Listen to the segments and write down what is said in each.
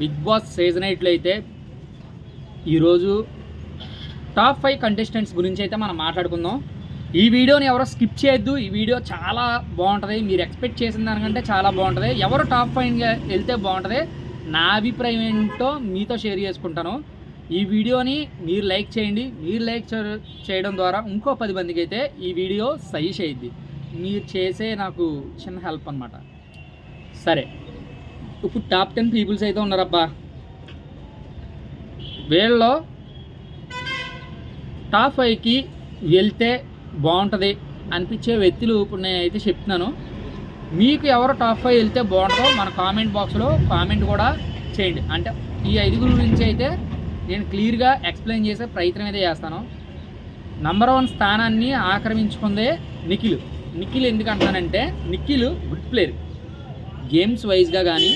Big boss season ఎయిట్లో అయితే ఈరోజు టాప్ ఫైవ్ కంటెస్టెంట్స్ గురించి అయితే మనం మాట్లాడుకుందాం. ఈ వీడియోని ఎవరో స్కిప్ చేయొద్దు. ఈ వీడియో చాలా బాగుంటుంది. మీరు ఎక్స్పెక్ట్ చేసిన దానికంటే చాలా బాగుంటుంది. ఎవరు టాప్ ఫైవ్గా వెళ్తే బాగుంటుంది? నా అభిప్రాయం ఏంటో మీతో షేర్ చేసుకుంటాను. ఈ వీడియోని మీరు లైక్ చేయండి. మీరు లైక్ చేయడం ద్వారా ఇంకో పది మందికి అయితే ఈ వీడియో సజెస్ట్ అయ్యిద్ది మీరు చేసే నాకు చిన్న హెల్ప్ అనమాట సరే. ఇప్పుడు టాప్ టెన్ పీపుల్స్ అయితే ఉన్నారబ్బా. వీళ్ళలో టాప్ ఫైవ్కి వెళ్తే బాగుంటుంది అనిపించే వ్యక్తులు ఇప్పుడు నేను అయితే చెప్తున్నాను. మీకు ఎవరు టాప్ ఫైవ్ వెళ్తే బాగుంటుందో మన కామెంట్ బాక్స్లో కామెంట్ కూడా చేయండి. అంటే ఈ ఐదుగురు గురించి అయితే నేను క్లియర్గా ఎక్స్ప్లెయిన్ చేసే ప్రయత్నం అయితే చేస్తాను. నంబర్ వన్ స్థానాన్ని ఆక్రమించుకుందే నిఖిల్. నిఖిల్ ఎందుకంటానంటే నిఖిల్ గుడ్ ప్లేయర్. గేమ్స్ వైజ్గా కానీ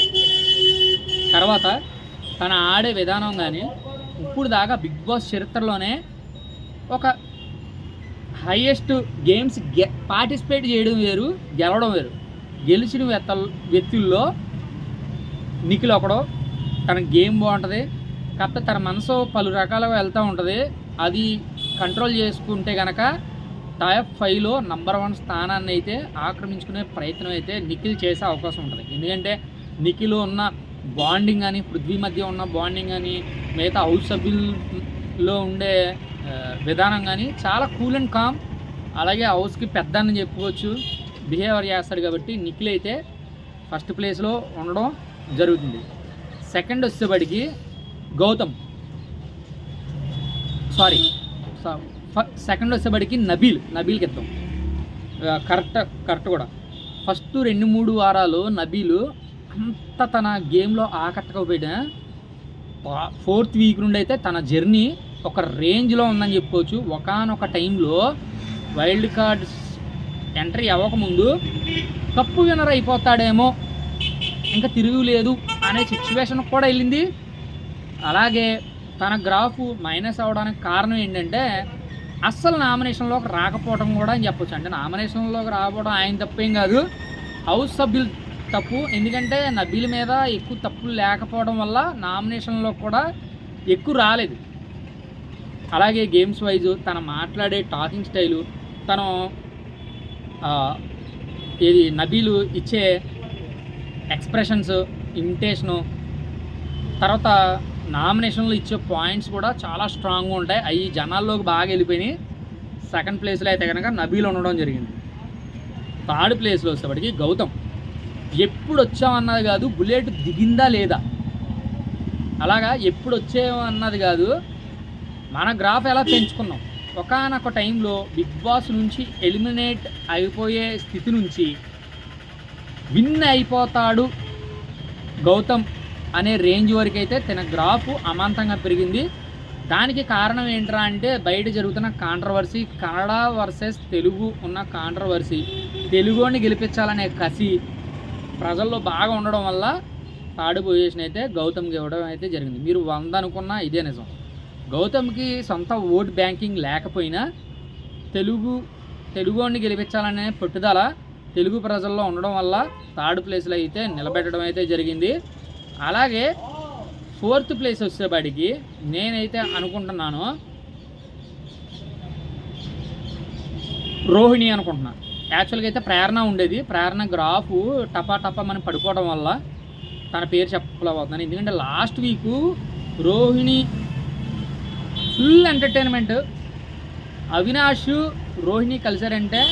తర్వాత తన ఆడే విధానం కానీ ఇప్పుడు దాకా బిగ్ బాస్ చరిత్రలోనే ఒక హైయెస్ట్ గేమ్స్ గె పార్టిసిపేట్ చేయడం వేరు గెలవడం వేరు. గెలిచిన వ్యక్త వ్యక్తుల్లో నిఖిల్ ఒకడు తన గేమ్ బాగుంటుంది కాకపోతే తన మనసు పలు రకాలుగా వెళ్తూ ఉంటుంది అది కంట్రోల్ చేసుకుంటే కనుక టాప్ ఫైవ్లో నంబర్ వన్ స్థానాన్ని అయితే ఆక్రమించుకునే ప్రయత్నం అయితే నిఖిల్ చేసే అవకాశం ఉంటుంది. ఎందుకంటే నిఖిల్ ఉన్న బాండింగ్ కానీ పృథ్వీ మధ్య ఉన్న బాండింగ్ కానీ మిగతా హౌస్ సభ్యుల్లో ఉండే విధానం కానీ చాలా కూల్ అండ్ కామ్. అలాగే హౌస్కి పెద్ద అని చెప్పుకోవచ్చు. బిహేవియర్ చేస్తాడు కాబట్టి నిఖిల్ అయితే ఫస్ట్ ప్లేస్లో ఉండడం జరుగుతుంది. సెకండ్ వచ్చేబడికి గౌతమ్. సారీ సెకండ్ వచ్చేబడికి నబీల్ నబీల్కి ఇద్దాం కరెక్ట్ కరెక్ట్ కూడా. ఫస్ట్ రెండు మూడు వారాలు నబీలు అంత తన గేమ్లో ఆకట్టకపోయినా ఫోర్త్ వీక్ నుండి అయితే తన జర్నీ ఒక రేంజ్లో ఉందని చెప్పుకోవచ్చు. ఒకనొక టైంలో వైల్డ్ కార్డ్స్ ఎంట్రీ అవ్వకముందు కప్పు వినర్ అయిపోతాడేమో ఇంకా తిరుగులేదు అనే సిచ్యువేషన్ కూడా వెళ్ళింది. అలాగే తన గ్రాఫ్ మైనస్ అవడానికి కారణం ఏంటంటే అస్సలు నామినేషన్లోకి రాకపోవడం కూడా అని చెప్పొచ్చు. అంటే నామినేషన్లోకి రాకపోవడం ఆయన తప్పేం కాదు. హౌస్ సభ్యులు తప్పు. ఎందుకంటే నబీల మీద ఎక్కువ తప్పులు లేకపోవడం వల్ల నామినేషన్లో కూడా ఎక్కువ రాలేదు. అలాగే గేమ్స్ వైజ్ తన మాట్లాడే టాకింగ్ స్టైలు తను ఇది నబీలు ఇచ్చే ఎక్స్ప్రెషన్స్ ఇమిటేషను తర్వాత నామినేషన్లో ఇచ్చే పాయింట్స్ కూడా చాలా స్ట్రాంగ్గా ఉంటాయి. అవి జనాల్లోకి బాగా వెళ్ళిపోయినాయి. సెకండ్ ప్లేస్లో అయితే కనుక నబీలు ఉండడం జరిగింది. థర్డ్ ప్లేస్లో వచ్చేప్పటికి గౌతమ్. ఎప్పుడు వచ్చామన్నది కాదు బుల్లెట్ దిగిందా లేదా? అలాగా ఎప్పుడు వచ్చామన్నది కాదు మన గ్రాఫ్ ఎలా పెంచుకున్నాం? ఒకనొక టైంలో బిగ్ బాస్ నుంచి ఎలిమినేట్ అయిపోయే స్థితి నుంచి విన్ అయిపోతాడు గౌతమ్. అనే రేంజ్ వరకు అయితే తన గ్రాఫ్ అమాంతంగా పెరిగింది. దానికి కారణం ఏంట్రా అంటే బయట జరుగుతున్న కాంట్రవర్సీ కన్నడ వర్సెస్ తెలుగు ఉన్న కాంట్రవర్సీ తెలుగుని గెలిపించాలనే కసి ప్రజల్లో బాగా ఉండడం వల్ల థర్డ్ పొజిషన్ అయితే గౌతమ్కి ఇవ్వడం అయితే జరిగింది. మీరు వంద అనుకున్నా ఇదే నిజం. గౌతమ్కి సొంత ఓట్ బ్యాంకింగ్ లేకపోయినా తెలుగు తెలుగుని గెలిపించాలనే పట్టుదల తెలుగు ప్రజల్లో ఉండడం వల్ల థర్డ్ ప్లేస్లో అయితే నిలబెట్టడం అయితే జరిగింది. అలాగే ఫోర్త్ ప్లేస్ వచ్చేవాడికి నేనైతే అనుకుంటున్నాను రోహిణి అనుకుంటున్నా. యాక్చువల్గా అయితే ప్రేరణ ఉండేది. ప్రేరణ గ్రాఫ్ టపా టపా మనం పడిపోవడం వల్ల తన పేరు చెప్పలేకపోతున్నాను. ఎందుకంటే last week Rohini full entertainment Avinash Rohini కలిసారంటే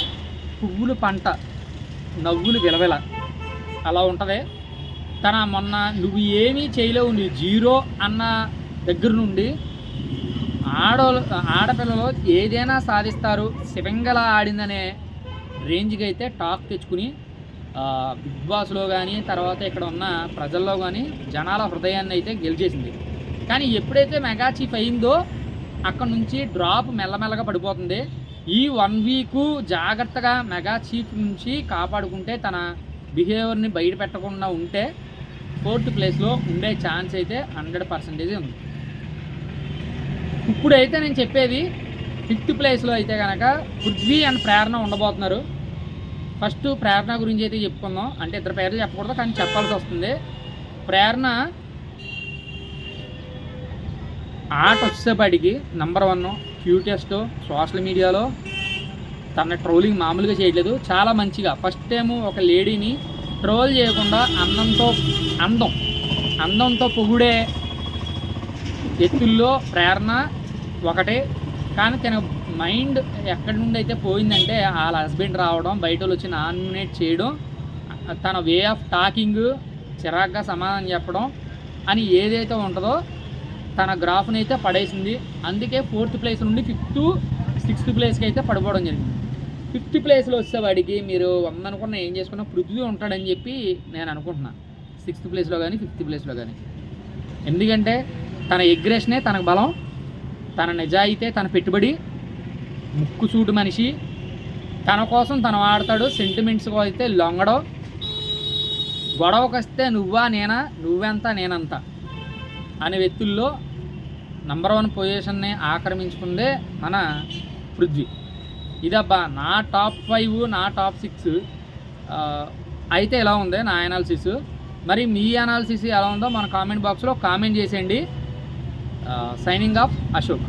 పువ్వులు పంట నవ్వులు విలవిల. అలా ఉంటుంది. తన మొన్న నువ్వు ఏమీ చేయలేవు నువ్వు జీరో అన్న దగ్గర నుండి ఆడోళ్ళు ఆడపిల్లలు ఏదైనా సాధిస్తారు. శివంగలా ఆడిందనే రేంజ్కి అయితే టాక్ తెచ్చుకుని బిగ్ బాస్లో కానీ తర్వాత ఇక్కడ ఉన్న ప్రజల్లో కానీ జనాల హృదయాన్ని అయితే గెలిచేసింది. కానీ ఎప్పుడైతే మెగా చీఫ్ అయిందో అక్కడ నుంచి డ్రాప్ మెల్లమెల్లగా పడిపోతుంది. ఈ వన్ వీక్ జాగ్రత్తగా మెగా చీఫ్ నుంచి కాపాడుకుంటే తన బిహేవియర్ని బయట పెట్టకుండా ఉంటే ఫోర్త్ ప్లేస్లో ఉండే ఛాన్స్ అయితే హండ్రెడ్ పర్సెంటేజ్ ఉంది. ఇప్పుడైతే నేను చెప్పేది ఫిఫ్త్ ప్లేస్లో అయితే కనుక పృథ్వీ అండ్ ప్రేరణ ఉండబోతున్నారు. ఫస్ట్ ప్రేరణ గురించి అయితే చెప్పుకుందాం. అంటే ఇద్దరు పేర్లు చెప్పకూడదు కానీ చెప్పాల్సి వస్తుంది. ప్రేరణ ఆట వచ్చేపాటికి నంబర్ వన్ క్యూటెస్ట్ సోషల్ మీడియాలో తన ట్రోలింగ్ మామూలుగా చేయట్లేదు. చాలా మంచిగా. ఫస్ట్ టైము ఒక లేడీని ట్రోల్ చేయకుండా అందంతో అందం అందంతో పొగుడే ఎత్తుల్లో ప్రేరణ ఒకటే. కానీ తన మైండ్ ఎక్కడి నుండి అయితే పోయిందంటే వాళ్ళ హస్బెండ్ రావడం బయట వాళ్ళు వచ్చి నామినేట్ చేయడం తన వే ఆఫ్ టాకింగ్ చిరాగ్గా సమాధానం చెప్పడం అని ఏదైతే ఉంటుందో తన గ్రాఫ్ని అయితే పడేసింది. అందుకే ఫోర్త్ ప్లేస్ నుండి ఫిఫ్త్ సిక్స్త్ ప్లేస్కి అయితే పడిపోవడం జరిగింది. ఫిఫ్త్ ప్లేస్లో వచ్చేవాడికి మీరు వంద అనుకున్న ఏం చేసుకున్నా పృథ్వీ ఉంటాడని చెప్పి నేను అనుకుంటున్నాను సిక్స్త్ ప్లేస్లో కానీ ఫిఫ్త్ ప్లేస్లో కానీ ఎందుకంటే తన ఎగ్రెషనే తనకు బలం తన నిజాయితే తన పెట్టుబడి ముక్కుసూటు మనిషి. తన కోసం తను వాడతాడు సెంటిమెంట్స్ అయితే లొంగడం. గొడవకొస్తే నువ్వా నేనా నువ్వెంత నేనంత అనే వ్యక్తుల్లో నంబర్ వన్ పొజిషన్ని ఆక్రమించుకుందే మన పృథ్వీ. ఇదబ్బా నా టాప్ ఫైవ్ నా టాప్ సిక్స్. అయితే ఎలా ఉంది నా అనాలిసిస్ మరి మీ అనాలిసిస్ ఎలా ఉందో మన కామెంట్ బాక్స్లో కామెంట్ చేసేయండి. Signing off Ashok.